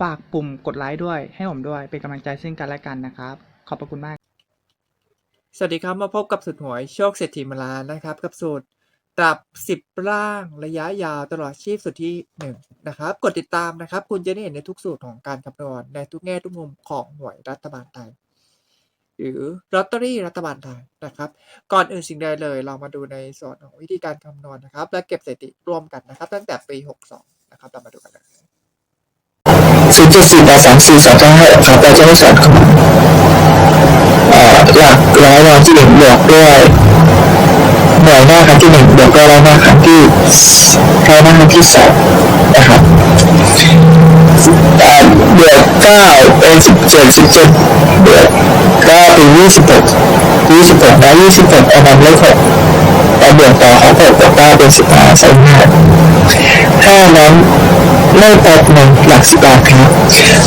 ฝากปุ่มกดไลค์ด้วยให้ผมด้วยเป็นกำลังใจซึ่งกันและกันนะครับ ขอบพระคุณมาก สวัสดีครับมาพบกับสูตรหวยโชคเศรษฐีมาลานนะครับ กับสูตรปรับ 10 ร่างระยะยาวตลอดชีพสูตรที่ 1 นะครับ กดติดตามนะครับ คุณจะได้เห็นในทุกสูตรของการคำนวณในทุกแง่ทุกมุมของหวยรัฐบาลไทยหรือลอตเตอรี่รัฐบาลไทยนะครับ ก่อนอื่นสิ่งใดเลย เรามาดูในส่วนของวิธีการคำนวณนะครับ และเก็บสถิติร่วมกันนะครับ ตั้งแต่ปี 62 นะครับเรามาดูกันเลย ศูนย์เจ็ดสี่แปดสามสี่สองเก้าห้าครับเราจะให้สอนของเอ่อหลักร้อยรางที่หนึ่งบวกด้วยหน่วยหน้าครั้งที่หนึ่งบวกด้วยร้อยหน้าครั้งที่ร้อยหน้าครั้งที่สองนะครับ แปดบวกเก้าเป็นสิบเจ็ดสิบเจ็ดบวกเก้าเป็นยี่สิบหกยี่สิบหกแล้วยี่สิบหกเอานำเลขหกแล้วบวกต่อเอาหกบวกเก้าเป็นสิบห้าใส่ห้าห้านั้นเลขแปดหนึ่งหลักสิบบาทครับ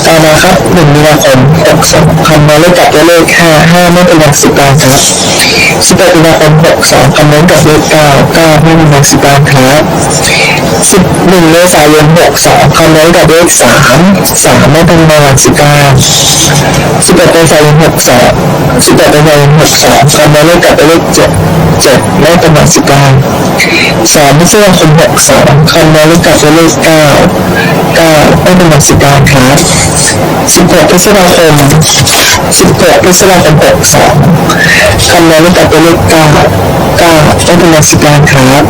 ต่อมาครับหนึ่งมีนาคมหกสองคำนวณเลขกับเลขห้าห้าไม่เป็นหลักสิบบาทครับสิบแปดมีนาคมหกสองคำนวณกับเลขเก้าเก้าไม่เป็นหลักสิบบาทครับ สิบหนึ่งเมษายนหกสองคำนวณกับเลขสามสามไม่เป็นหลักสิบบาทสิบแปดเมษายนหกสองสิบแปดเมษายนหกสองคำนวณเลขกับเลขเจ็ดเจ็ดไม่เป็นหลักสิบบาทสามพฤษภาคมหกสองคำนวณเลขกับเลขเก้าเก้าไม่เป็นหลักสิบก้าครับสิบหกพฤษภาคมสิบหกพฤษภาคมหกสองคำนวณตั้งแต่ตัวเลขเก้าเก้าไม่เป็นหลักสิบก้าครับ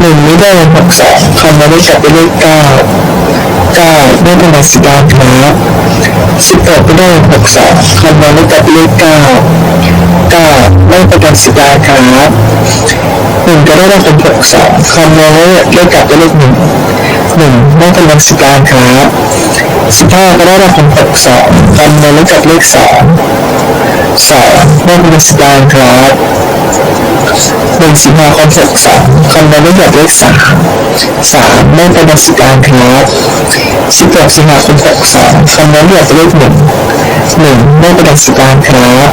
หนึ่งไมิถุนายนหกสองคำนวณตั้งแต่ตัวเลขเก้าเก้าไม่เป็นหลักสิบเก้าครับสิบหกมิถุนายนหกสองคำนวณตั้งแต่ตัวเลขเก้าเก้าไม่เป็นหลักสิบเก้าครับหนึ่งกรกฎาคมหกสองคำนวณเลขกับตัวเลขหนึ่ง หนึ่งไม่เป็นลักษิการครับสิบห้ากรกฎาคมหกสองคำนวณเลขกับเลขสองสองไม่เป็นลักษิการครับหนึ่งสิงหาคมหกสองคำนวณเลขกับเลขสามสามไม่เป็นลักษิการครับสิบหกสิงหาคมหกสองคำนวณเลขกับเลขหนึ่งหนึ่งไม่เป็นลักษิการครับ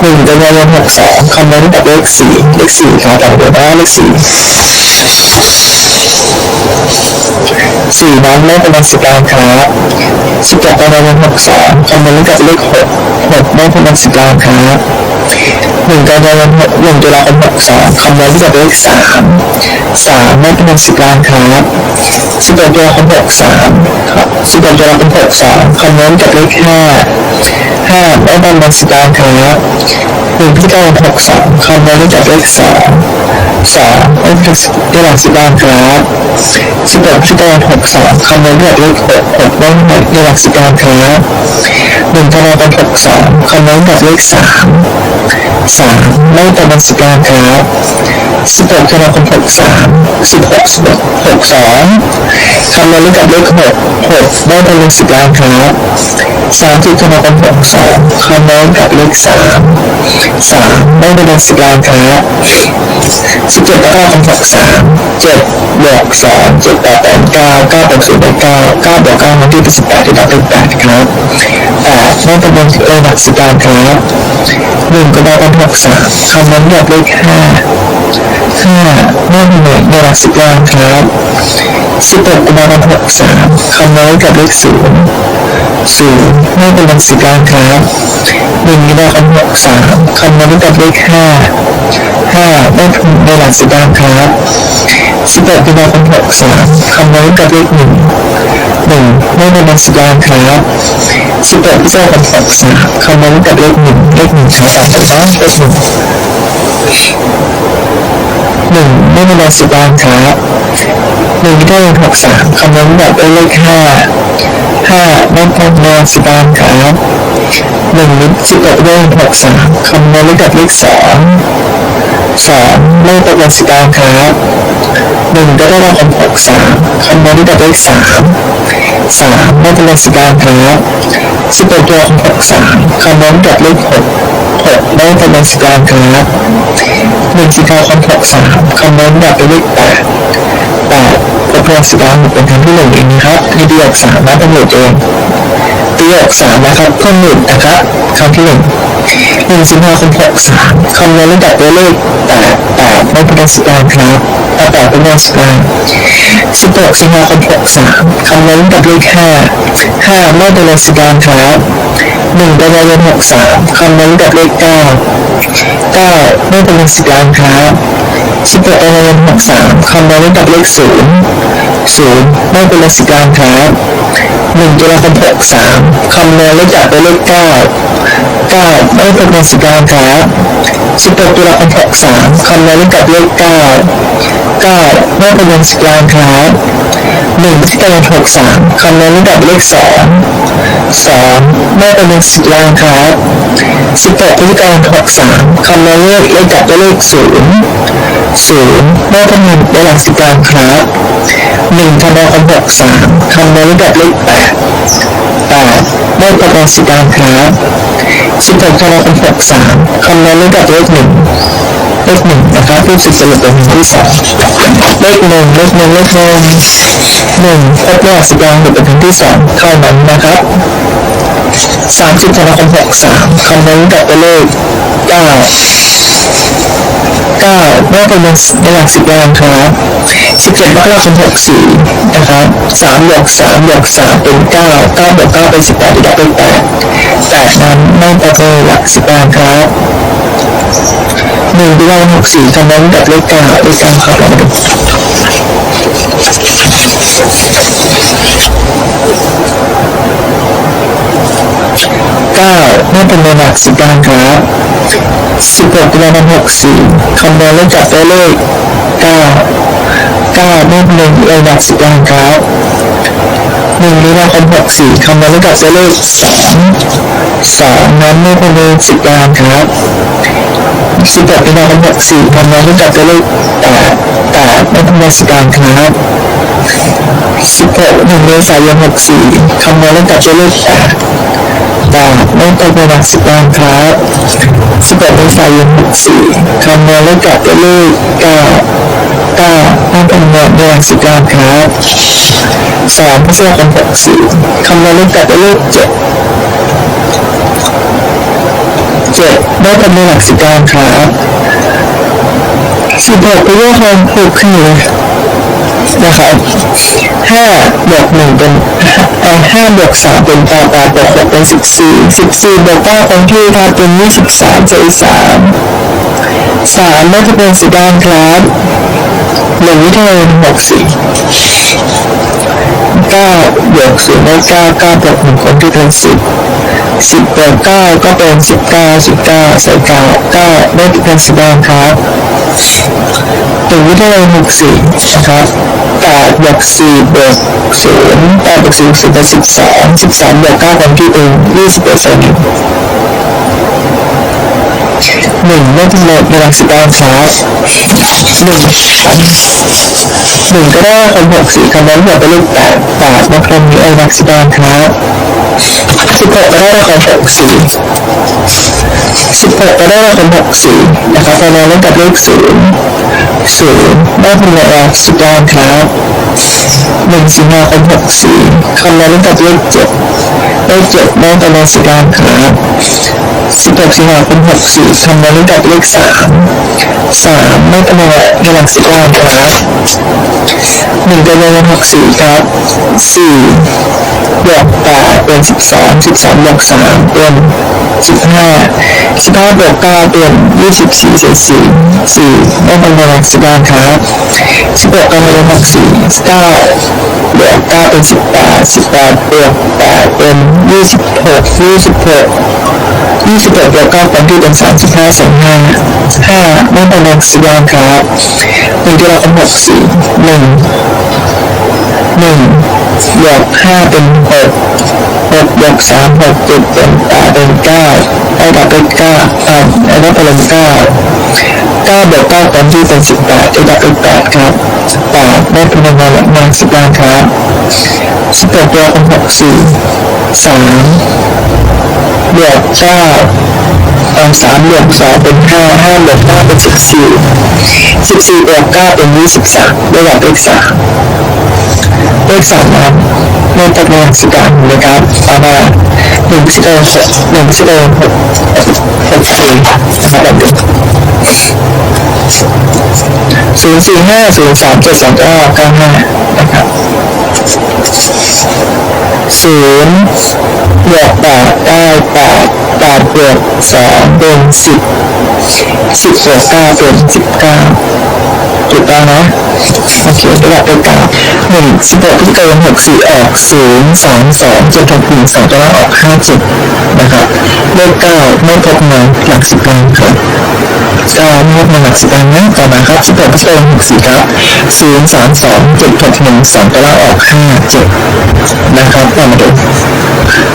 หนึ่งกันยายนหกสองคำนวณเลขกับเลขสี่เลขสี่ครับต่อเดียวนะเลขสี่ สี่น้ำเล่นเป็นวันสิบล้านครับ สิบแปดกันยายนหกสองคำนวณกับเลขหกหกเลขเป็นวันสิบล้านครับหนึ่งกันยายนหกหนึ่งตุลาคมหกสองคำนวณกับเลขสามสามเลขเป็นวันสิบล้านครับสิบแปดตุลาคมหกสามครับสิบแปดตุลาคมหกสองคำนวณกับเลขห้าห้าเลขเป็นวันสิบล้านครับหนึ่งพิกายนหกสองคำนวณกับเลขสองสองเลขเป็นหลักสิบล้านครับสิบหกพฤศจิกายนหกสองคำนวณแบบเลขหกหกได้ในหลักสิบการค้หนึ่งธันวาคมหกสองคำนวณแบบเลขสามสามไม่เป็นวันสิบการค้สิบหกธันวาคมหกสามสิบหกสิบหกหกสองคำนวณแบบเลขหกหกได้เป็นวันสิบการค้สามสิบธันวาคมหกสองคำนวณแบบเลขสามสามไม่เป็นวันสิบการค้สิบเจ็ดกรกฎาคมหกสามเจ็ดบวกสองเจ็ดแปดแปดเก้าเก้าบวกศูนย์เป็นเก้าเก้าบวกเก้ามันที่เป็นสิบแปดที่เป็นแปดครับแปดไม่เป็นเลขหลักสิบการครับหนึ่งก็ได้เป็นหกสามคำนั้นแบบเลขห้าห้าไม่เป็นเลขในหลักสิบการครับสิบหกก็ได้เป็นหกสามคำนั้นกับเลขศูนย์ศูนย์ไม่เป็นหลักสิบการครับหนึ่งก็ได้เป็นหกสามคำนั้นกับเลขห้า ห้าไม่เป็นในหลักสิบารครับสิบแปดตุลาคมหกสามคำนวณกับเลขหนึ่งหนึ่งไม่เป็นวันสิบานครับสิบแปดพฤษภาคมหกสามคำนวณกับเลขหนึ่งเลขหนึ่งครับต่อไปนะเลขหนึ่งหนึ่งไม่เป็นไรสิบานครับหนึ่งที่ได้หกสามคำนวณแบบเลขห้า ห้าไม่เป็นไรสิบานครับหนึ่งลิตรสิบเอ็ดด้วยหกสามคำนวณแบบเลขสองสองไม่เป็นไรสิบานครับหนึ่งก็ได้รับเป็นหกสามคำนวณแบบเลขสามสามไม่เป็นไรสิบานครับสิบเอ็ดตัวของหกสามคำนวณแบบเลขหกหกไม่เป็นไรสิบานครับหนึ่งสี่เก้าคำหกสามคำนวณแบบเลขแปดแปด พบรองสิบล้าเป็นคำที่หนึ่งเองนะครับมีดีออกสามนะตำรวจเองตีออกสามนะครับเพิ่มหนึ่งนะครับคำที่หนึ่งหนึ่งสิบห้าคำหกสามคำนวณระดับตัวเลขแปดแปดไม่เป็นสิบล้าครับแปดแปดเป็นเลขสิลาสิบหกสิบห้าคำหกสามคำนวณระดับเลขห้าห้าไม่เป็นเลขสิบล้าครับหนึ่งเป็นเลขหกสามคำนวณระดับเลขเก้าเก้าไม่เป็นเลขสิบล้าครับ สิบแปดเอเลนหกสามคำนวณด้วยกับเลขศูนย์ศูนย์ไม่เป็นเลขสิบล้างครับหนึ่งตัวละครหกสามคำนวณด้วยกับเลขเก้า เก้เป็นสิบล้านครับสิบแปดตัวละครหกสามคำนวณด้วยกับเลขเก้าเก้าไม่เป็นสิบล้านครับหนึ่งที่กำลังหกสามคำนวณด้วยกับเลขสองสองไม่เป็นสิบล้านครับสิบแปดพฤศจิกายนหกสามคำนวณเลขเลขกับเลขศูนย์ศูนย์แม่คำนวณในหลักสิบล้านครับหนึ่งธันวาคมหกสามคำนวณแบบเลขแปดแปดแม่ประมาณสิบล้านครับสิบหกธันวาคมหกสามคำนวณแบบเลขหนึ่งเลขหนึ่งนะครับรูปสิบจะหลุดเป็นที่สองเลขหนึ่งเลขหนึ่งเลขหนึ่งหนึ่งครบรอบสิบล้านหลุดเป็นครั้งที่สองเท่านั้นนะครับ สามสิบธันวาคมหกสามคำนั้นกลับไปเลขเก้าเก้าน่าจะเป็นในหลักสิบแล้ครับสิบเจ็ดมกราคมหกสี่นะครับสามหวกสามหวกสามเป็นเก้าเก้าหวกเก้าเป็นสิบแปดดับเป็นแปดแปดนั้นไม่าจะเป็นหลักสิบแล้ครับหนึ่งตุลาหกสี่คำนั้นดับเลขเก้าเลขเก้าครับเราดู 9เมื่อเป็นในหลักสิบการครับสิบเกิโลกหกสี่คำนวณเลขจากตัวเลขเก้าเมื่อเป็นในหลักสิบการครับ1กิโลาคกหกสี่คำนวณเลขจากตัวเลข2 2นั้นเมื่อเป็นในสิบการครับสิบเกิโลกหกสี่คำนวณเลขจากตัวเลขแปดแปดเมื่อเป็นในสิบการครับ16 1เมษายนหกสี่คำนวณเลขจากตัวเลข8 บาทได้งไปประมาณสิบล้านครับสิบแปดเมษายนสี่คำนวณและกะตัวเลขเก้าเก้าห้องคำนวณได้สิบล้านครับสามพฤษภาคมหกสี่คำนวณและกะตัวเลขเจ็ดเจ็ดได้คำนวณหลักสิบล้านครับสิบหกพฤษภาคมหกสี่ นะครับห้าบวกหนึ่งเป็นห้าบวกสามเป็นแปดแปดบวกหกเป็นสิบสี่สิบสี่บวกเก้าคงที่ครับเป็นยี่สิบสามเจอสามสามไม่จะเป็นสิบด้านครับหนึ่งวิทยาหกสี่เก้าบวกศูนย์ได้เก้าเก้าบวกหนึ่งคงที่เป็นสิบสิบบวกเก้าก็เป็นสิบเก้าสิบเก้าใส่เก้าเก้าไม่จะเป็นสิบด้านครับถึงวิทยาลัยหกสี่นะครับแปดบวกสี่บวกศูนย์แปดบวกศูนย์สิบเป็นสิบสองสิบสามบวกเก้าของที่เองยี่สิบเอ็ดใส่หนึ่ง หนึ่งไม่เป็นเลขในหลักสิบล้านครับหนึ่งหนึ่งก็ได้คนหกสี่คำนั้นหัวเป็นเลขแปดแปดมาคำนี้ไอ้ลักสิบล้านครับสิบหกก็ได้คนหกสี่สิบหกก็ได้เป็นหกสี่นะครับคะแนนเล่นกับเลขศูนย์ศูนย์ได้เป็นเลขสิบล้านครับหนึ่งสิงหาคมหกสี่คะแนนเล่นกับเลขเจ็ดเลขเจ็ดได้เป็นเลขสิบล้านครับสิบหกสิงหาคมหกสี่คะแนนเล่นกับเลขสามสามไม่เป็นเลขหลักสิบล้านครับหนึ่งเป็นเลขหกสี่ครับสี่บวกแปดเป็นสิบสองสิบสองบวกสามเป็นสิบห้าสิบห้าบวกเก้าเป็นยี่สิบสี่เศษสี่สี่ไม่เป็นเวลาสิบล้านครับสิบหกกำลังหกสี่เก้าบวกเก้าเป็นสิบแปดสิบแปดบวกแปดเป็นยี่สิบหกยี่สิบหกยี่สิบหกบวกเก้าเป็นที่เป็นสามสิบห้าส่วนห้าห้าไม่เป็นไรสิบล้านครับหนึ่งที่เราเป็นหกสี่หนึ่งหนึ่งบวกห้าเป็นหกหกบวกสามหกเจ็ดเป็นแปดเป็นเก้าได้ดับเป็นเก้าอ่าได้เป็นเก้าเก้าบวกเก้าตามที่เป็นสิบแปดได้ดับเป็นแปดครับแปดได้เป็นเงินหลักมาสิบล้านครับสิบแปดบวกหกสี่สามบวกเก้าตอนสามบวกสองเป็นห้าห้าบวกเก้าเป็นสิบสี่สิบสี่บวกเก้าเป็นยี่สิบสามได้หลักเลขสามเลขสามนั้นในตำแหน่งสิบการนะครับเอามาหนึ่งสิบเอ็ดหนึ่งสิบเอ็ดหกหกสี่นะครับแบบนี้ศูนย์สี่ห้าศูนย์สามเจ็ดสองเก้าเก้าห้านะครับ ศูนย์บวกแปดได้แปดแปดบวกสองเป็นสิบสิบบวกเก้าเป็นสิบเก้าถูกต้องนะโอเคระดับเป็นเก้าหนึ่งสิบหกที่เกินหกสี่ออกศูนย์สองสองจนถึงหนึ่งสองตัวล่างออกห้าเจ็ดนะครับเลขเก้าไม่พบในหลักสิบล้านครับเก้าไม่พบในหลักสิบล้านนะต่อมาครับสิบหกที่เกินหกสี่ครับศูนย์สามสองเจ็ดหกหนึ่งสองตัวล่างออกห้าเจ็ดนะครับต่อมาดู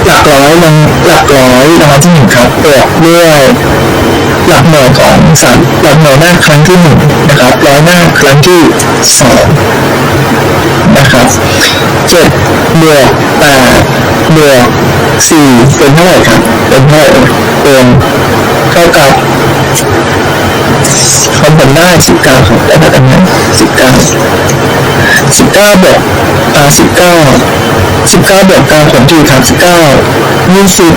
หลักร้อยลงหลักร้อยรางวัลที่หนึ่งครับประกด้วยหลักหน่วยของสามหลักหน่วยหน้าครั้งที่หนึ่งนะครับร้อยหน้าครั้งที่สอง นะครับเจ็ดบวกแปดบวกสี่เป็นเท่าไหร่ครับเป็นเท่าไหร่เป็นเท่ากับคำผลได้สิบเก้าครับได้แบบนี้สิบเก้าสิบเก้าบวกอ่าสิบเก้าสิบเก้าบวกเก้าผลที่ครับสิบเก้ายี่สิบ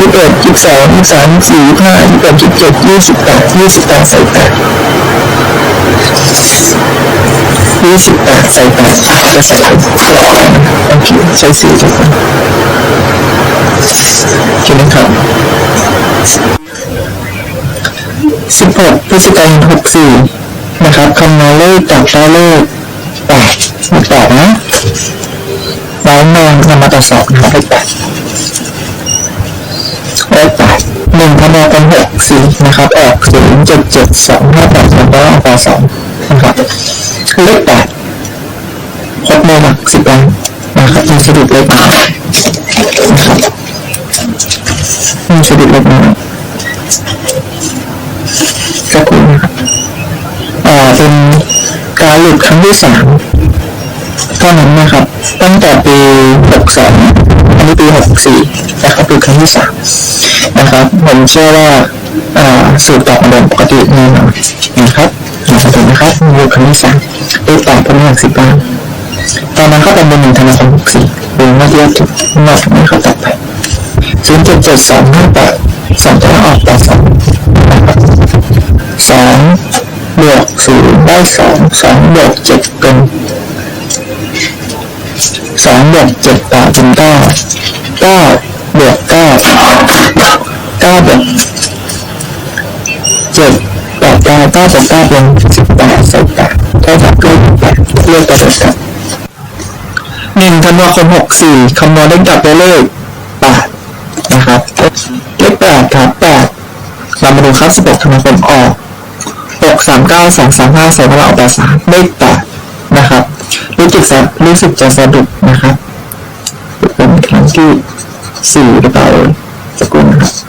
ยี่สิบเอ็ดยี่สิบสองยี่สิบสามยี่สิบสี่ยี่สิบห้ายี่สิบหกยี่สิบเจ็ดยี่สิบแปดยี่สิบแปดใส่แปด ยี่สิบแปดใส่แปดจะใส่โอเคใช้สี่ทุกคนโอเคนะครับสิบหกพฤศจิกายนหกสี่นะครับคำนวณเลขจากตัวเลขแปดมาแปดนะน้องนางนำมาตรวจสอบนะครับเลขแปดเลขแปดหนึ่งคะแนนเป็นหกสี่นะครับออกศูนย์เจ็ดเจ็ดสองห้าแปดสองแล้วออกสองนะครับ เลขแปดพบในหลักสิบล้านนะครับมีสะดุดเลขน้อยนะครับมีสะดุดเลขน้อยก็คือนะครับอ่าเป็นการหลุดครั้งที่สามเท่านั้นนะครับ ตั้งแต่ปี62อันนี้ปี64นะครับปีครั้งที่สามนะครับ ผมเชื่อว่าอ่าสูตรต่อมาเดิมปกติแน่นอนนะครับ นะครับผมนะครับมีครั้งที่สามเลขแปดเป็นหลักสิบล้านตอนนั้นก็เป็นเดือนหนึ่งธันวาคม64ดูไม่เทียบถูกนอกจากนี้เขาตัดไปศูนย์เจ็ดเจ็ดสองห้าแปดสองตัวออกแปดสองสองบวกศูนย์ได้สองสองบวกเจ็ดเป็นสองบวกเจ็ดต่อเป็นเก้าเก้าบวกเก้าเก้าบวก เก้าเก้าบวกเก้าเป็นสิบแปดสิบแปดเท่ากับเลขแปดเลขตัวเดียวกันหนึ่งธันวาคมหกสี่คำนวณได้กลับได้เลขแปดนะครับเลขแปดครับแปดเรามาดูครับสิบหกธันวาคมออกหกสามเก้าสองสามห้าสองเราออกแปดสามเลขแปดนะครับรู้สึกสะรู้สึกจะสะดุดนะครับเป็นครั้งที่สี่หรือเปล่าสักครู่นะครับ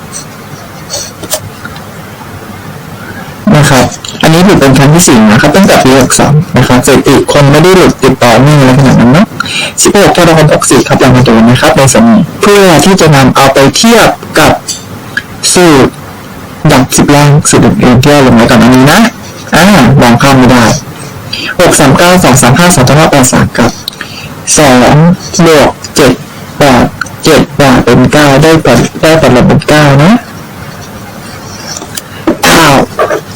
สี่นะครับตั้งแต่ปีหกส63นะครับสถิติคนไม่ได้หลุดติดต่อเนื่องอะไรขนาดนั้นเนาะ16พรบ64ครับเรามาดูนะครับในสมองเพื่อที่จะนำเอาไปเทียบกับสูตรดับสิบล่างสูตรอื่นๆที่เราลงไว้ก่อนหน้านี้นะอ่าวางข้ามไม่ได้6 3 9 2 3 5 2 9 8 3ครับ2บวกเจ็ดบจ็ดบาทเป็นเก้าได้ผลได้ผลลัพธ์เป็นเก้าน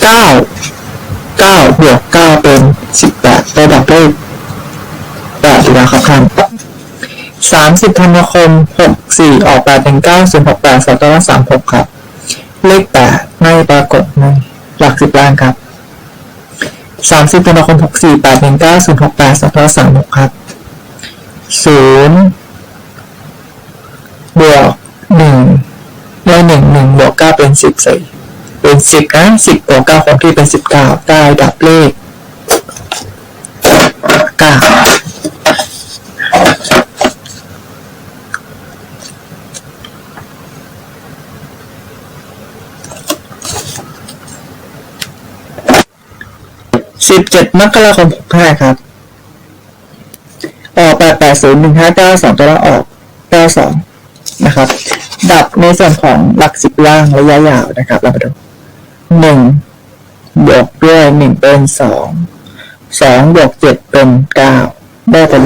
ก้า สามสิบธันวาคมหกสี่ออกแปดเป็นเก้าศูนย์หกแปดสองตัวละสามหกครับ เลขแปดไม่ปรากฏในหลักสิบล้านครับสามสิบธันวาคมหกสี่แปดหนึ่งเก้าศูนย์หกแปดสองสามหกครับศูนย์บวกหนึ่งได้หนึ่งหนึ่งบวกเก้าเป็นสิบสี่เป็นสิบนะสิบบวกเก้าคงที่เป็นสิบเก้าได้ดับเลขเก้า สิบเจ็ดมกราคมหกห้าครับ ออกแปดแปดศูนย์หนึ่งห้าเก้าสองตัวละออกเก้าสองนะครับ ดับในส่วนของหลักสิบล่างระยะยาวนะครับ เรามาดูหนึ่งบวกด้วยหนึ่งเป็นสองสองบวกเจ็ดเป็นเก้าได้เป็น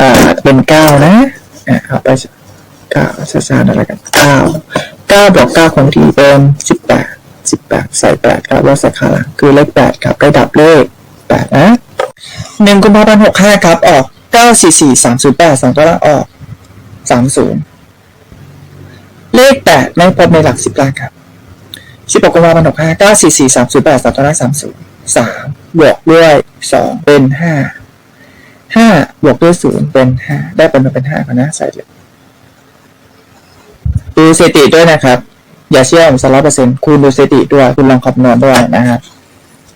อ่าเป็นเก้านะอ่าเอาไปเก้าช้าๆหน่อยแล้วกันเก้าเก้าบวกเก้าของทีเป็นสิบแปดสิบแปดใส่แปดครับแล้วใส่ขาหลังคือเลขแปดครับได้ดับเลข แปดนะหนึ่งกุมภาพันธ์หกห้าครับ ออกเก้าสี่สี่สามศูนย์แปดสองตัวละออกสามศูนย์เลขแปดไม่พบในหลักสิบล้านครับสิบหกกุมภาพันธ์หกห้าเก้าสี่สี่สามศูนย์แปดสองตัวละสามศูนย์สามบวกด้วยสองเป็นห้าห้าบวกด้วยศูนย์เป็นห้าได้เป็นมาเป็นห้าก่อนนะใส่เลยดูสถิติด้วยนะครับ อย่าเชื่อผมสักร้อยเปอร์เซ็นต์คุณดูสถิติด้วย คุณลองคำนวณด้วยนะครับ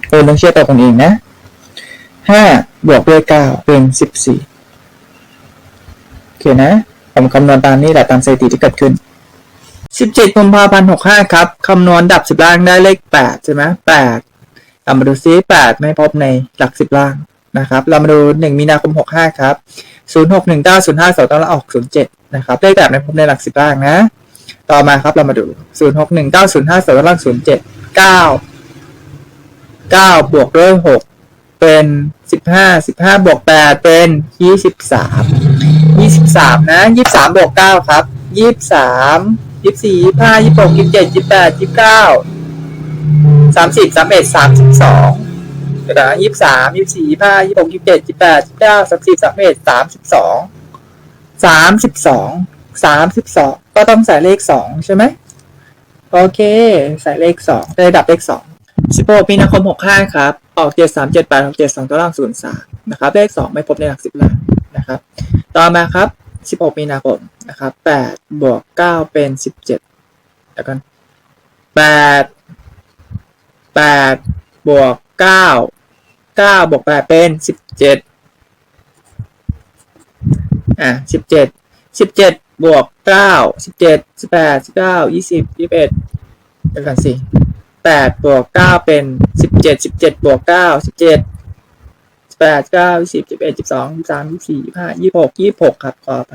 คุณต้องเชื่อตัวคนเองนะ ห้าบวกด้วยเก้าเป็นสิบสี่โอเคนะ ผมคำนวณตามนี้แหละตามสถิติที่เกิดขึ้นสิบเจ็ดกุมภาพันธ์หกห้าครับคำนวณดับสิบล่างได้เลขแปดใช่ไหมแปดเรามาดูซิแปดไม่พบในหลักสิบล่างนะครับ เรามาดูหนึ่งมีนาคมหกห้าครับศูนย์หกหนึ่งเก้าศูนย์ห้าสองต้องละออกศูนย์เจ็ดนะครับเลขแปดไม่พบในหลักสิบล่างนะ ต่อมาครับเรามาดูศูนย์หกหนึ่งเก้าศูนย์ห้าสองต้องละศูนย์เจ็ดเก้าเก้าบวกด้วยหก เป็นสิบห้าสิบห้าบวกแปดเป็นยี่สิบสามยี่สิบสามนะยี่สามบวกเก้าครับยี่สามยี่สี่ยี่ห้ายี่หกยี่เจ็ดยี่แปดยี่เก้าสามสิบสามเอ็ดสามสิบสองเดี๋ยวนะยี่สามยี่สี่ยี่ห้ายี่หกยี่เจ็ดยี่แปดยี่เก้าสามสิบสามเอ็ดสามสิบสองสามสิบสองสามสิบสองก็ต้องใส่เลขสองใช่ไหมโอเค ใส่เลขสองได้ระดับเลขสอง สิบหกมีนาคมหกห้าครับ ออกเจ็ดสามเจ็ดแปดหกเจ็ดสองตัวล่างศูนย์สามนะครับ เลขสองไม่พบในหลักสิบล้านนะครับ ต่อมาครับสิบหกมีนาคม นะครับแปดบวกเก้าเป็นสิบเจ็ดแล้วกันแปดแปดบวกเก้าเก้าบวกแปดเป็นสิบเจ็ดอะสิบเจ็ดสิบเจ็ดบวกเก้าสิบเจ็ดสิบแปดสิบเก้ายี่สิบยี่สิบเอ็ดเดี๋ยวกันสิ แปดบวกเก้าเป็นสิบเจ็ดสิบเจ็ดบวกเก้าสิบเจ็ดสิบแปดเก้าสิบสิบเอ็ดสิบสองสามยี่สี่ห้ายี่หกยี่หกครับขอไป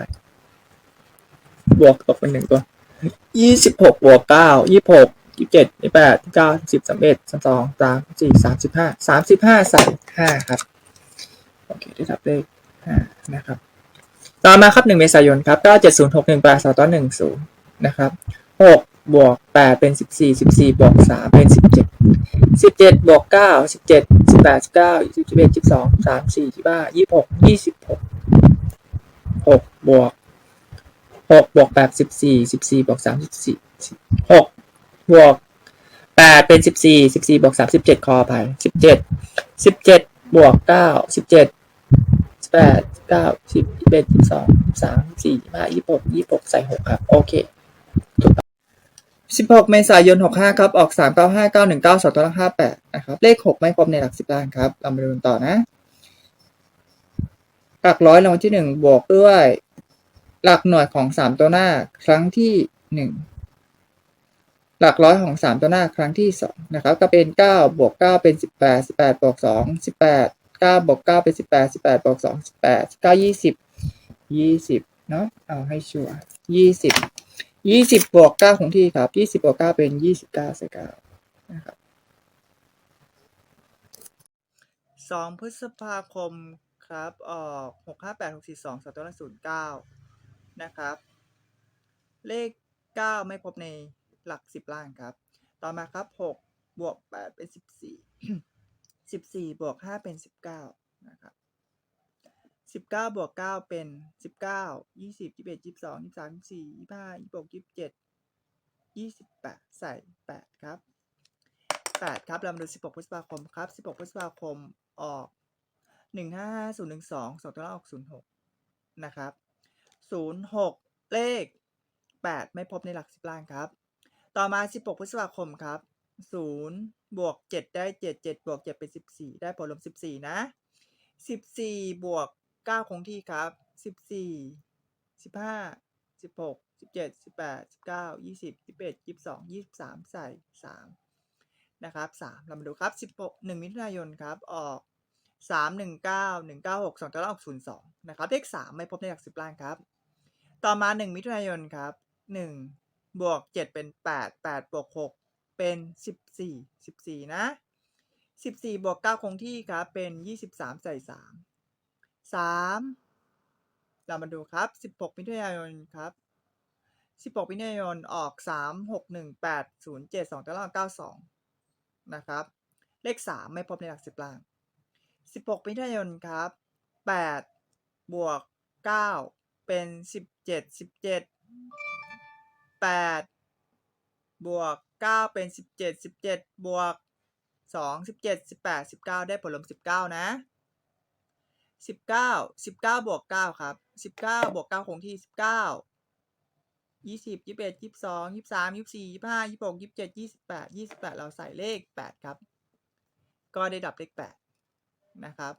บวกตกเป็นหนึ่งตัวยี่สิบหกบวกเก้ายี่หกยี่เจ็ดยี่แปดยี่เก้าสิบสามเอ็ดสามสองสามสี่สามสิบห้าสามสิบห้าใส่ห้าครับ โอเค ได้รับเลขห้านะครับ ต่อมาครับหนึ่งเมษายนครับเก้าเจ็ดศูนย์หกหนึ่งแปดสองต่อหนึ่งศูนย์นะครับหก บวกแปดเป็นสิบสี่สิบสี่บวกสามเป็นสิบเจ็ดสิบเจ็ดบวกเก้าสิบเจ็ดสิบแปดสิบเก้าสิบเอ็ดสิบสองสามสี่สิบห้ายี่หกยี่สิบหกหกบวกหกบวกแปดสิบสี่สิบสี่บวกสามสิบสี่หกบวกแปดเป็นสิบสี่สิบสี่บวกสามสิบเจ็ดคอไปสิบเจ็ดสิบเจ็ดบวกเก้าสิบเจ็ดสิบแปดสิบยี่สิบเอ็ดยี่สิบสองสิบสามสี่สิบห้ายี่หกยี่สิบหกใส่หกครับ โอเค 16 เมษายน 65 ครับ ออก 3 9 5 9 1 9 2 9 5 8 นะครับ เลข 6 ไม่ครบในหลัก 10 ล้านครับ เรามาดูต่อนะ หลักร้อยรางวัลที่ 1 บวกด้วย หลักหน่วยของ 3 ตัวหน้าครั้งที่ 1 หลักร้อยของ 3 ตัวหน้าครั้งที่ 2 นะครับ ก็เป็น 9 บวก 9 เป็น 18 18 บวก 2 18 9บวก9เป็น 18 18บวก2 18 9 20 20 เนาะเอาให้ชัวร์20 ยี่สิบบวกเก้าของที่ครับยี่สิบบวกเก้าเป็นยี่สิบเก้าใส่เก้านะครับสองพฤษภาคมครับออกหกห้าแปดหกสี่สองสองตัวละศูนย์เก้านะครับ เลขเก้าไม่พบในหลักสิบล่างครับ ต่อมาครับหกบวกแปดเป็นสิบสี่สิบสี่บวกห้าเป็นสิบเก้านะครับ สิบเก้าบวกเก้าเป็นสิบเก้ายี่สิบยี่สิบเอ็ดยี่สิบสองยี่สิบสามยี่สิบสี่ยี่สิบห้ายี่สิบหกยี่สิบเจ็ดยี่สิบแปดใส่แปดครับแปดครับเรามาดูสิบหกพฤษภาคมครับสิบหกพฤษภาคมออกหนึ่งห้าห้าศูนย์หนึ่งสองสองตัวละออกศูนย์หกนะครับศูนย์หกเลขแปดไม่พบในหลักสิบล้านครับ ต่อมาสิบหกพฤษภาคมครับศูนย์บวกเจ็ดได้เจ็ดเจ็ดบวกเจ็ดเป็นสิบสี่ได้ผลรวมสิบสี่นะสิบสี่บวก เก้าคงที่ครับสิบสี่สิบห้าสิบหกสิบเจ็ดสิบแปดสิบเก้ายี่สิบยี่สิบเอ็ดยี่สิบสองยี่สิบสามใส่สามนะครับสามเรามาดูครับสิบหกหนึ่งมิถุนายนครับออกสามหนึ่งเก้าหนึ่งเก้าหกสองตัวละออกศูนย์สองนะครับเลขสามไม่พบในหลักสิบล้านครับ ต่อมาหนึ่งมิถุนายนครับหนึ่งบวกเจ็ดเป็นแปดแปดบวกหกเป็นสิบสี่สิบสี่นะสิบสี่บวกเก้าคงที่ครับเป็นยี่สิบสามใส่สาม สามเรามาดูครับสิบหกมิถุนายนครับสิบหกมิถุนายนออกสามหกหนึ่งแปดศูนย์เจ็ดสองตารางเก้าสองนะครับ เลขสามไม่พบในหลักสิบล่างสิบหกมิถุนายนครับแปดบวกเก้าเป็นสิบเจ็ดสิบเจ็ดแปดบวกเก้าเป็นสิบเจ็ดสิบเจ็ดบวกสองสิบเจ็ดสิบแปดสิบเก้าได้ผลรวมสิบเก้านะ สิบเก้าสิบเก้าบวกเก้าครับสิบเก้าบวกเก้าคงที่สิบเก้ายี่สิบยี่สิบเอ็ดยี่สิบสองยี่สิบสามยี่สิบสี่ยี่สิบห้ายี่สิบหกยี่สิบเจ็ดยี่สิบแปดยี่สิบแปดเราใส่เลขแปดครับ ก็ได้ดับเลขแปดนะครับ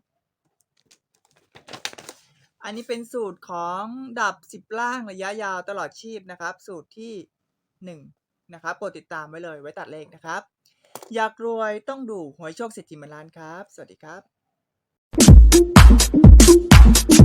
อันนี้เป็นสูตรของดับสิบล่างระยะยาวตลอดชีพนะครับ สูตรที่หนึ่งนะครับโปรดติดตามไว้เลยไว้ตัดเลขนะครับ อยากรวยต้องดูหวยโชคเศรษฐีเงินล้านครับ สวัสดีครับ Thank you.